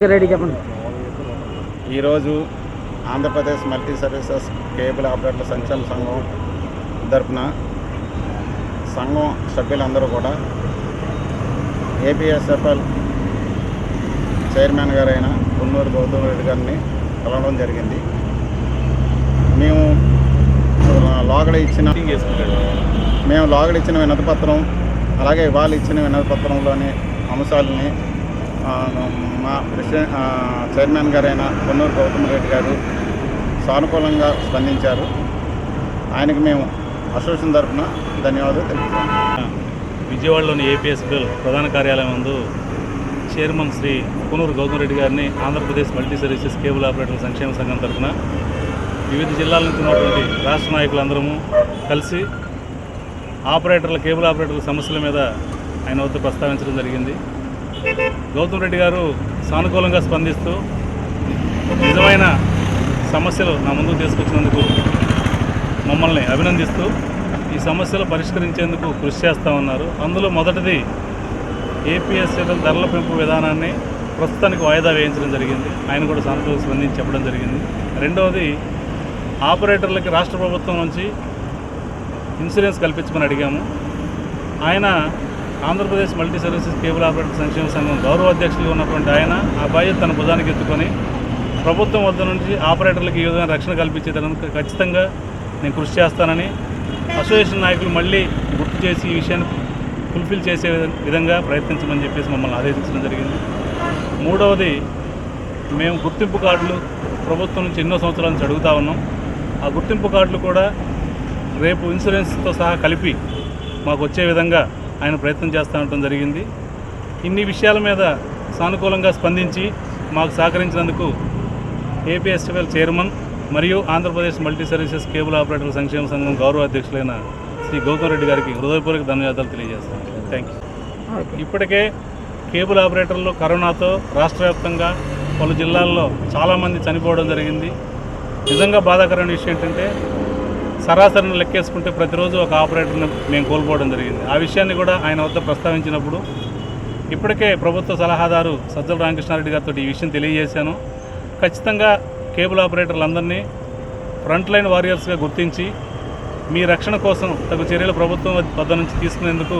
Ready చెప్పండి. ఈరోజు Andhra Pradesh multi services cable ఆపరేటర్ల సంక్షేమ సంఘం తరపున సంఘం సభ్యులందరూ కూడా ఏపీఎస్ఎఫ్ఎల్ చైర్మన్ గారైన గున్నూరు గౌతమ్ రెడ్డి గారిని కలవడం జరిగింది. మేము లోగడ ఇచ్చిన మేము లోగడ ఇచ్చిన వినతి పత్రం అలాగే వాళ్ళు ఇచ్చిన వినతి పత్రంలోని అంశాలని మా ప్రెసిడెంట్ చైర్మన్ గారైన కొన్నూరు గౌతమ్ రెడ్డి గారు సానుకూలంగా స్పందించారు. ఆయనకు మేము అసోసియేషన్ తరఫున ధన్యవాదాలు తెలుపుతాం విజయవాడలోని ఏపీఎస్బిఎల్ ప్రధాన కార్యాలయం ముందు చైర్మన్ శ్రీ కూనూరు గౌతమ్ రెడ్డి గారిని ఆంధ్రప్రదేశ్ మల్టీ సర్వీసెస్ కేబుల్ ఆపరేటర్ల సంక్షేమ సంఘం తరఫున వివిధ జిల్లాల నుంచి ఉన్నటువంటి రాష్ట్ర నాయకులందరము కలిసి ఆపరేటర్ల కేబుల్ ఆపరేటర్ల సమస్యల మీద ఆయన వద్ద ప్రస్తావించడం జరిగింది. గౌతమ్ రెడ్డి గారు సానుకూలంగా స్పందిస్తూ నిజమైన సమస్యలు నా ముందుకు తీసుకొచ్చినందుకు మమ్మల్ని అభినందిస్తూ ఈ సమస్యలు పరిష్కరించేందుకు కృషి చేస్తూ ఉన్నారు. అందులో మొదటిది ఏపీఎస్సీల ధరల పెంపు విధానాన్ని ప్రస్తుతానికి వాయిదా వేయించడం జరిగింది. ఆయన కూడా సానుకూలంగా స్పందించి చెప్పడం జరిగింది. రెండవది ఆపరేటర్లకి రాష్ట్ర ప్రభుత్వం నుంచి ఇన్సూరెన్స్ కల్పించమని అడిగాము. ఆయన Andhra Pradesh multi services cable operator సంక్షేమ సంఘం గౌరవ అధ్యక్షులుగా ఉన్నటువంటి ఆయన ఆ బాధ్యత తన భుజానికి ఎత్తుకొని ప్రభుత్వం వద్ద నుంచి ఆపరేటర్లకు ఈ విధంగా రక్షణ కల్పించేదానికి ఖచ్చితంగా నేను కృషి చేస్తానని అసోసియేషన్ నాయకులు మళ్ళీ గుర్తు చేసి ఈ విషయాన్ని ఫుల్ఫిల్ చేసే విధంగా ప్రయత్నించమని చెప్పేసి మమ్మల్ని ఆదేశించడం జరిగింది. మూడవది మేము గుర్తింపు కార్డులు ప్రభుత్వం నుంచి ఎన్నో సంవత్సరాల నుంచి అడుగుతా ఉన్నాం. ఆ గుర్తింపు కార్డులు కూడా రేపు ఇన్సూరెన్స్తో సహా కలిపి మాకు వచ్చే విధంగా ఆయన ప్రయత్నం చేస్తూ ఉండటం జరిగింది. ఇన్ని విషయాల మీద సానుకూలంగా స్పందించి మాకు సహకరించినందుకు ఏపీఎస్ఎఫ్ఎల్ చైర్మన్ మరియు ఆంధ్రప్రదేశ్ మల్టీ సర్వీసెస్ కేబుల్ ఆపరేటర్ల సంక్షేమ సంఘం గౌరవ అధ్యక్షులైన శ్రీ గౌతమ్ రెడ్డి గారికి హృదయపూర్వక ధన్యవాదాలు తెలియజేస్తాను. థ్యాంక్ యూ ఇప్పటికే కేబుల్ ఆపరేటర్లు కరోనాతో రాష్ట్ర వ్యాప్తంగా పలు జిల్లాల్లో చాలామంది చనిపోవడం జరిగింది. నిజంగా బాధాకరమైన విషయం ఏంటంటే సరాసరిని లెక్కేసుకుంటే ప్రతిరోజు ఒక ఆపరేటర్ని మేము కోల్పోవడం జరిగింది. ఆ విషయాన్ని కూడా ఆయన వద్ద ప్రస్తావించినప్పుడు ఇప్పటికే ప్రభుత్వ సలహాదారు సజ్జల రామకృష్ణారెడ్డి గారితో ఈ విషయం తెలియజేశాను. ఖచ్చితంగా కేబుల్ ఆపరేటర్లందరినీ ఫ్రంట్ లైన్ వారియర్స్గా గుర్తించి మీ రక్షణ కోసం తగు చర్యలు ప్రభుత్వం వద్ద నుంచి తీసుకునేందుకు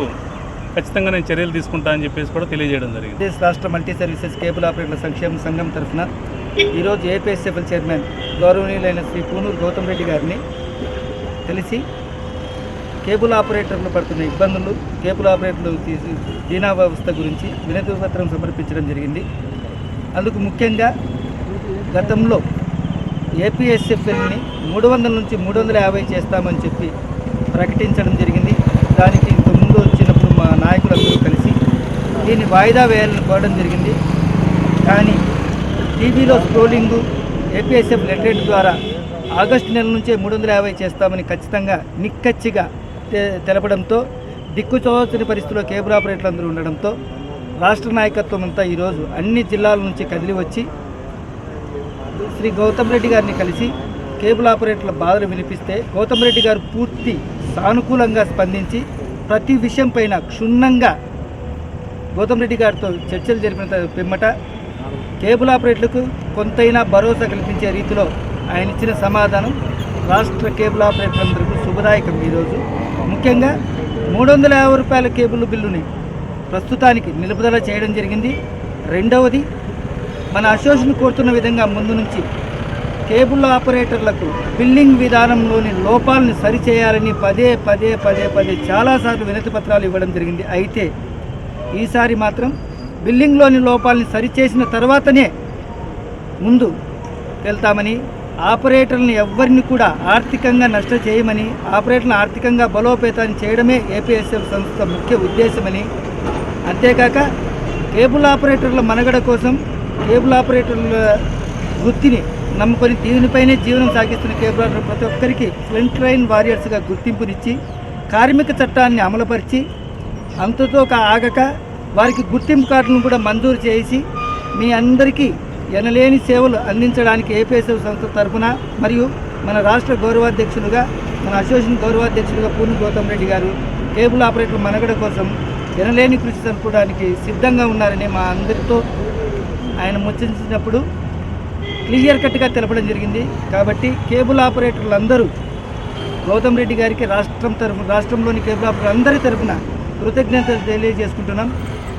ఖచ్చితంగా నేను చర్యలు తీసుకుంటా అని చెప్పేసి కూడా తెలియజేయడం జరిగింది. రాష్ట్ర మల్టీ సర్వీసెస్ కేబుల్ ఆపరేటర్ల సంక్షేమ సంఘం తరఫున ఈరోజు ఏపీఎస్ఎఫ్ఎల్ చైర్మన్ గౌరవనీయులైన శ్రీ పూనూరు గౌతమ్ రెడ్డి గారిని కలిసి కేబుల్ ఆపరేటర్లు పడుతున్న ఇబ్బందులు కేబుల్ ఆపరేటర్లు తీసి దీనా వ్యవస్థ గురించి వినతి పత్రం సమర్పించడం జరిగింది. అందుకు ముఖ్యంగా గతంలో ఏపీఎస్ఎఫ్ఎల్ని మూడు వందల నుంచి మూడు వందల యాభై చేస్తామని చెప్పి ప్రకటించడం జరిగింది. దానికి ఇంతకుముందు వచ్చినప్పుడు మా నాయకులందరూ కలిసి దీన్ని వాయిదా వేయాలని కోరడం జరిగింది. కానీ టీవీలో స్క్రోలింగు ఏపీఎస్ఎఫ్ లెటరేట్ ద్వారా ఆగస్టు నెల నుంచే మూడు వందల యాభై చేస్తామని ఖచ్చితంగా నిక్కచ్చిగా తె- తెలపడంతో దిక్కుచోచని పరిస్థితిలో కేబుల్ ఆపరేటర్లు అందరూ ఉండడంతో రాష్ట్ర నాయకత్వం అంతా ఈరోజు అన్ని జిల్లాల నుంచి కదిలి వచ్చి శ్రీ గౌతమ్ రెడ్డి గారిని కలిసి కేబుల్ ఆపరేటర్ల బాధలు వినిపిస్తే గౌతమ్ రెడ్డి గారు పూర్తి సానుకూలంగా స్పందించి ప్రతి విషయం పైన క్షుణ్ణంగా గౌతమ్ రెడ్డి గారితో చర్చలు జరిపిన పిమ్మట కేబుల్ ఆపరేటర్లకు కొంతైనా భరోసా కల్పించే రీతిలో ఆయన ఇచ్చిన సమాధానం రాష్ట్ర కేబుల్ ఆపరేటర్లందరికీ శుభదాయకం ఈరోజు. ముఖ్యంగా మూడు వందల యాభై రూపాయల కేబుల్ బిల్లుని ప్రస్తుతానికి నిలుపుదల చేయడం జరిగింది. రెండవది మన అసోసియేషన్ కోరుతున్న విధంగా ముందు నుంచి కేబుల్ ఆపరేటర్లకు బిల్లింగ్ విధానంలోని లోపాలను సరిచేయాలని పదే పదే పదే పదే చాలాసార్లు వినతి పత్రాలు ఇవ్వడం జరిగింది. అయితే ఈసారి మాత్రం బిల్లింగ్లోని లోపాలని సరిచేసిన తర్వాతనే ముందు వెళ్తామని ఆపరేటర్లను ఎవ్వరిని కూడా ఆర్థికంగా నష్ట చేయమని ఆపరేటర్లను ఆర్థికంగా బలోపేతాన్ని చేయడమే ఏపీఎస్ఎఫ్ సంస్థ ముఖ్య ఉద్దేశమని. అంతేకాక కేబుల్ ఆపరేటర్ల మనుగడ కోసం కేబుల్ ఆపరేటర్ల వృత్తిని నమ్ముకొని దీనిపైనే జీవనం సాగిస్తున్న కేబుల్ ఆపరేటర్ ప్రతి ఒక్కరికి ఫ్రంట్ లైన్ వారియర్స్గా గుర్తింపునిచ్చి కార్మిక చట్టాన్ని అమలుపరిచి అంతతో ఆగక వారికి గుర్తింపు కార్డులను కూడా మంజూరు చేసి మీ అందరికీ ఎనలేని సేవలు అందించడానికి ఏపీఎస్ఎఫ్ సంస్థ తరఫున మరియు మన రాష్ట్ర గౌరవాధ్యక్షులుగా మన అసోసియేషన్ గౌరవాధ్యక్షులుగా పూర్ణ గౌతమ్ రెడ్డి గారు కేబుల్ ఆపరేటర్ మనగడ కోసం ఎనలేని కృషి జరుపుకోవడానికి సిద్ధంగా ఉన్నారని మా అందరితో ఆయన ముచ్చరించినప్పుడు క్లియర్ కట్గా తెలపడం జరిగింది. కాబట్టి కేబుల్ ఆపరేటర్లు అందరూ గౌతమ్ రెడ్డి గారికి రాష్ట్రం తరఫు రాష్ట్రంలోని కేబుల్ ఆపరేటర్ అందరి తరఫున కృతజ్ఞతలు తెలియజేసుకుంటున్నాం.